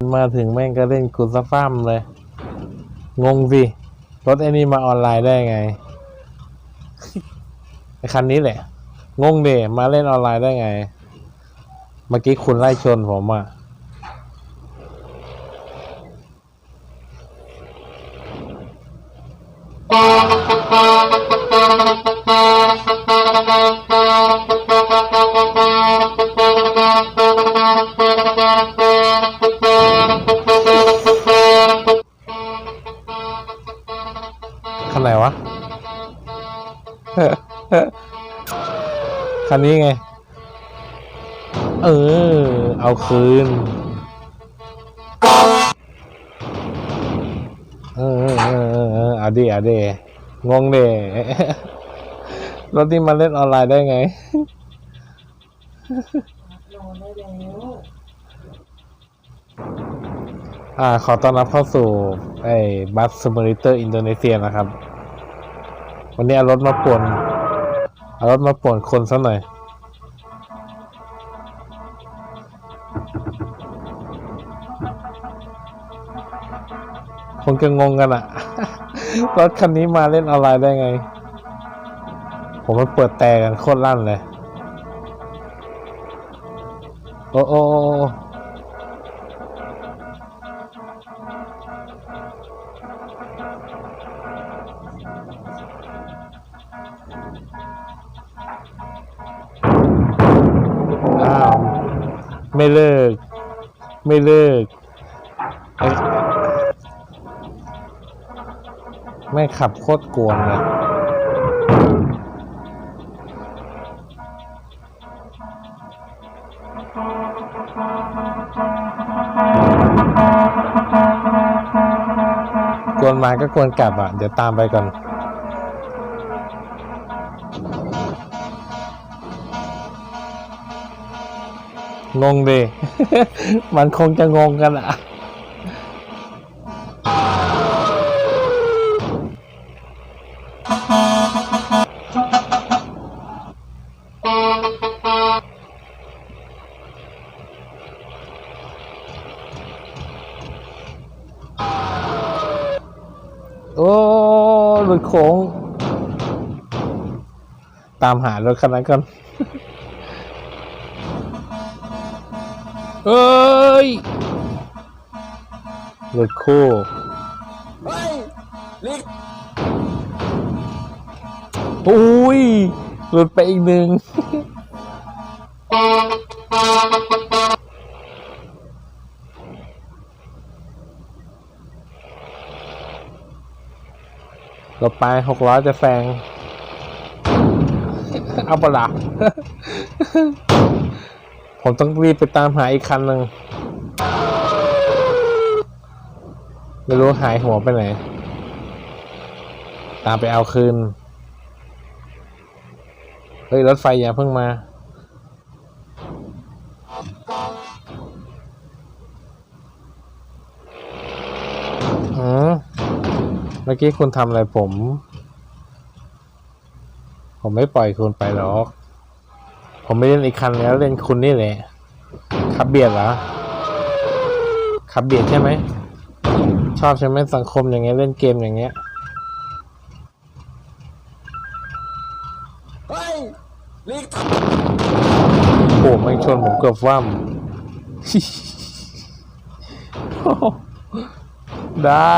มาถึงแม่งก็เล่นกุสฟ้ามเลย งงสิ รถไอ้นี่มาออนไลน์ได้ไงไอ้คันนี้แหละ งงเดมาเล่นออนไลน์ได้ไง เมื่อกี้คุณไล่ชนผมอะ คันนี้ไง เออ เอาคืน เออเออเออเออออเอาดิเอดิงงเดรถที่มาเล่นออนไลน์ได้ไง อ่า ขอต้อนรับเข้าสู่ไอ้บัสซิมูเลเตอร์อินโดนีเซียนะครับ วันนี้เอารถมาป่วน เอารถมาป่วนคนซะหน่อย คงจะงงกันอะรถคันนี้มาเล่นออนไลน์ได้ไง ผมมันเปิดแต่กันโคตรลั่นเลย โอ้โอ้โอ้ ไม่เลิก ไม่เลิกเอ้ยแม่ขับโคตรกวนเลยกวนมาก็กวนกลับอะ เดี๋ยวตามไปก่อน งงดิ มันคงจะงงกันอะโอ้หลุดโค้ง ตามหารถคันนั้นกัน เอ้ยหลุดคู่เฮ้ยลิกอุ้ยหลุดไปอีกหนึ่งหลบไปหกร้อยจะแซงเอาปะละ ผมต้องรีบไปตามหาอีกคันหนึ่งไม่รู้หายหัวไปไหน ตามไปเอาคืน เฮ้ย รถไฟอย่าเพิ่งมา อืมเมื่อกี้คุณทำอะไรผม ผมไม่ปล่อยคุณไปหรอก ผมไม่เล่นอีกคันแล้วเล่นคุณนี่แหละขับเบียดเหรอขับเบียดใช่ไหม ชอบใช่ไหมสังคมอย่างเงี้ยเล่นเกมอย่างเงี้ยเฮ้ยลิกโอ้ไม่งชนผมเกือบว่ำได้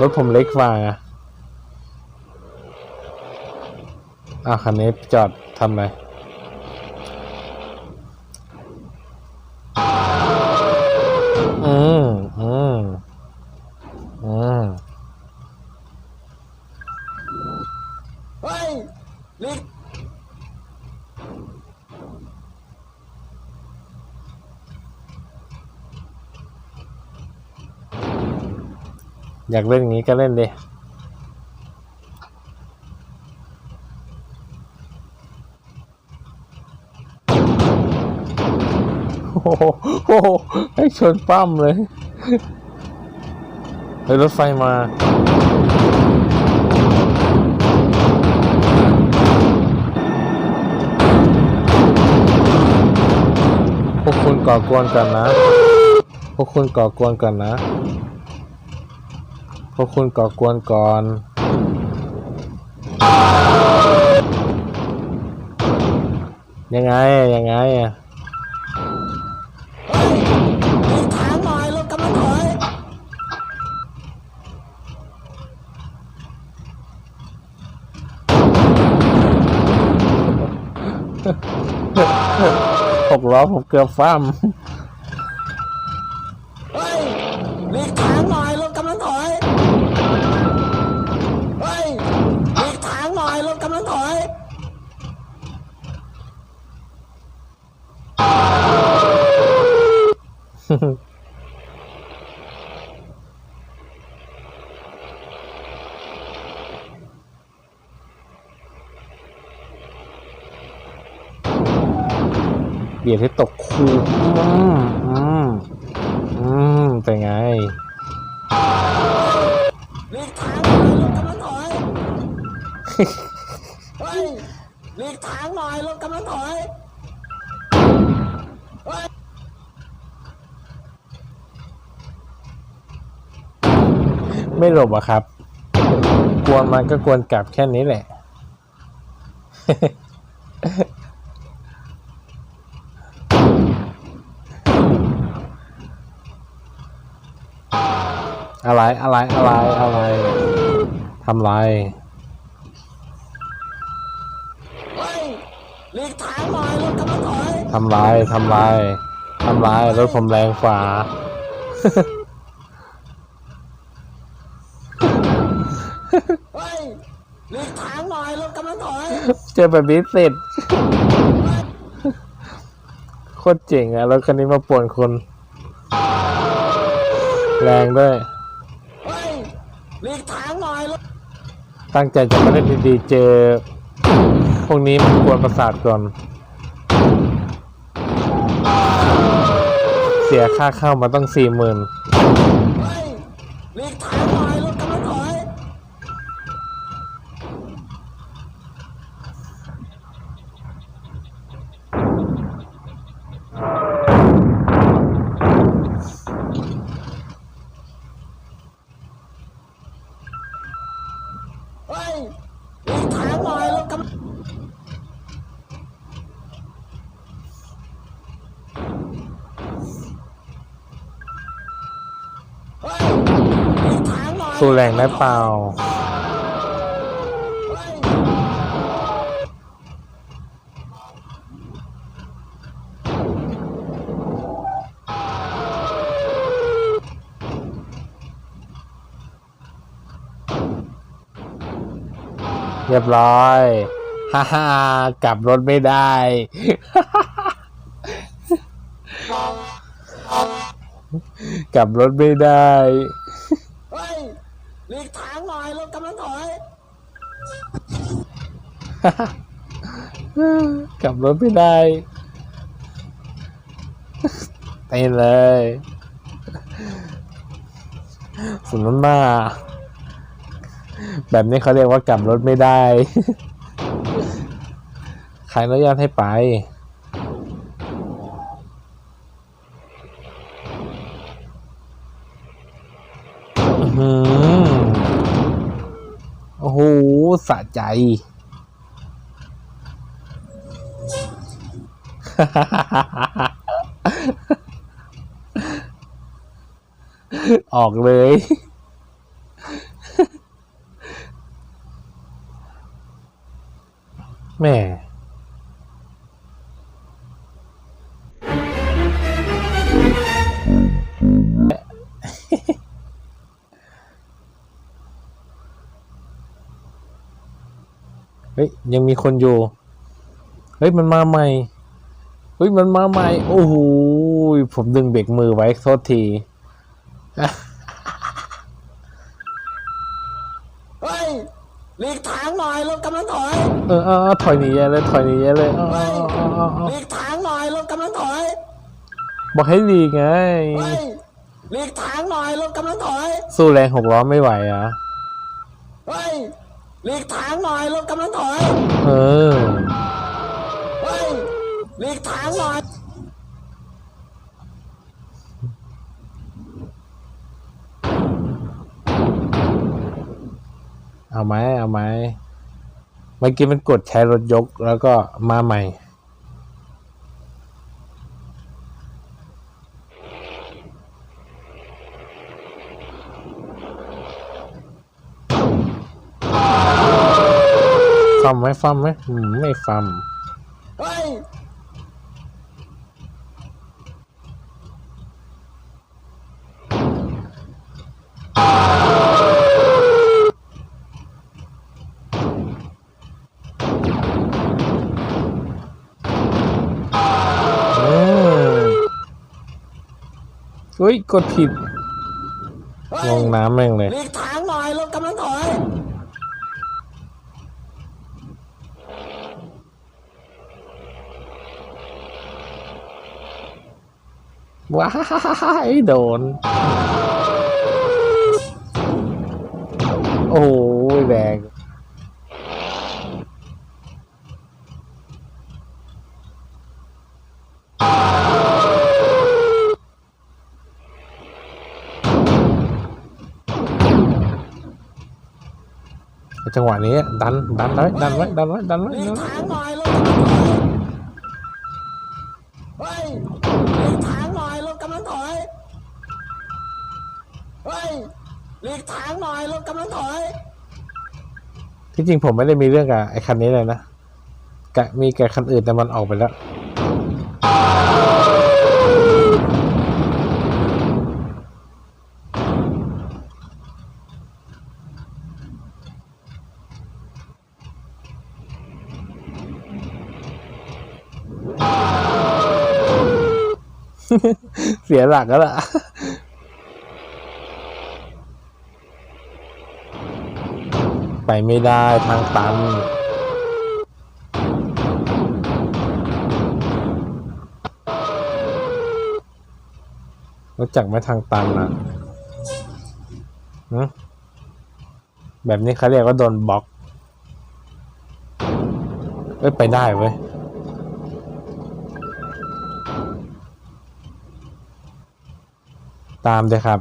รถผมเล็กกว่าอะอ้าวคันนี้จอดทำไร อืมอืมอืมเฮ้ยลิกอยากเล่นอย่างนี้ก็เล่นเลย โอ้โหให้ชนปั้มเลยเฮ้ยรถไฟมาพวกคุณก่อกวนกันนะ พวกคุณก่อกวนก่อนนะ พวกคุณก่อกวนก่อนยังไง ยังไงอะ หกล้อผมเกือบฟ้ามเฮ้ยหลีกทางหน่อยรถกำลังถอยเฮ้ยหลีกทางหน่อยรถกำลังถอย เบียดให้ตกคูอืมอืมอืมเป็นไงหลีกทางหน่อยรถกำลังถอยเฮ้ยหลีกทางหน่อยรถกำลังถอยเฮ้ยไม่หลบอะครับ กวนมันก็กวนกลับแค่นี้แหละ อะไรอะไรอะไรอะไรทำไรเฮ้ยหลีกทางหน่อยรถกำลังถอยทำไรทำไรทำไรรถผมแรงกว่า เฮ้ยหลีกทางหน่อยรถกำลังถอยเจอแบบนี้เสร็จโคตรเจ๋งอะรถคันนี้มาป่วนคน แรงด้วย หลีกทางหน่อยรถตั้งใจจะมาเล่นดีๆเจอ พวกนี้มันกวนประสาทก่อน เสียค่าเข้ามาต้องสี่หมื่น เฮ้ยหลีกทางหน่อย สู้แรงได้เปล่า เรียบร้อย ฮ่าฮ่ากลับรถไม่ได้ กลับรถไม่ได้ หลีกทางหน่อยรถกำลังถอยกลับรถไม่ได้ไปเลยสุนย์หน้าแบบนี้เขาเรียกว่ากลับรถไม่ได้ ใครอนุญาตให้ไป สะใจ ออกเลย แม่ ฮ้ยยังมีคนอยู่ เฮ้ยมันมาใหม่ เฮ้ยมันมาใหม่ โอ้โหผมดึงเบรกมือไว้โทษทีเฮ้ยหลีกทางหน่อยรถกำลังถอย เออเอาเอาถอยหนีแย่เลยถอยหนีแย่เลยเอาเอาเฮ้ยเอาเอาเอาหลีกทางหน่อยรถกำลังถอย บอกให้ดีไงเฮ้ยหลีกทางหน่อยรถกำลังถอย สู้แรงหกล้อไม่ไหวอะเฮ้ย หลีกทางหน่อยรถกำลังถอยเออ เฮ้ยหลีกทางหน่อยเอาไหมเอาไหมเมื่อกี้มันกดใช้รถยกแล้วก็มาใหม่ ฟัมไหมฟัมไหมอืมไม่ฟัมเฮ้ยอืมอุ้ย กดผิดเฮ้ยลงน้ำแม่งเลย หลีกทางหน่อยรถกำลังถอย ว้ายโดนโอ้ยแรงจังหวะนี้ดั ถอยที่จริงผมไม่ได้มีเรื่องกับไอ้คันนี้เลยนะกะมีกับคันอื่นแต่มันออกไปแล้ว เสียหลักแล้วล่ะ ไปไม่ได้ทางตันรู้จักไหมทางตันนะหึแบบนี้เขาเรียกว่าโดนบล็อกเอ้ยไปได้เว้ยตามเลยครับ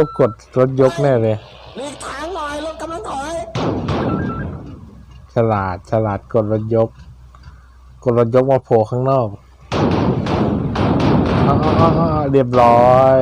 วกกดรถยกแน่เลยหลีกทางหน่อยรถกำลังถอยฉลาดฉลาดกดรถยก กดรถยกมาโผล่ข้างนอกอ้าวๆๆเรียบร้อย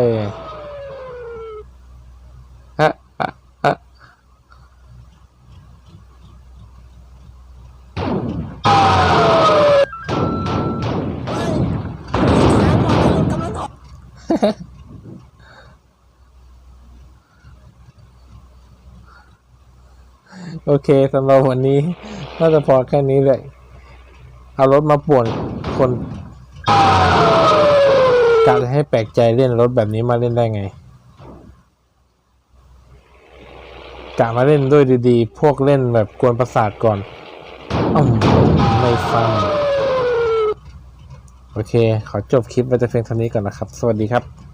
เคสำหรับวันนี้น่าจะพอแค่นี้เลย เอารถมาป่วนคนกะจะให้แปลกใจเล่นรถแบบนี้มาเล่นได้ไงกะมาเล่นด้วยดีๆ พวกเล่นแบบกวนประสาทก่อนอ้าไม่ฟัง โอเค ขอจบคลิปไว้แต่เพียงเท่านี้ก่อนนะครับ สวัสดีครับ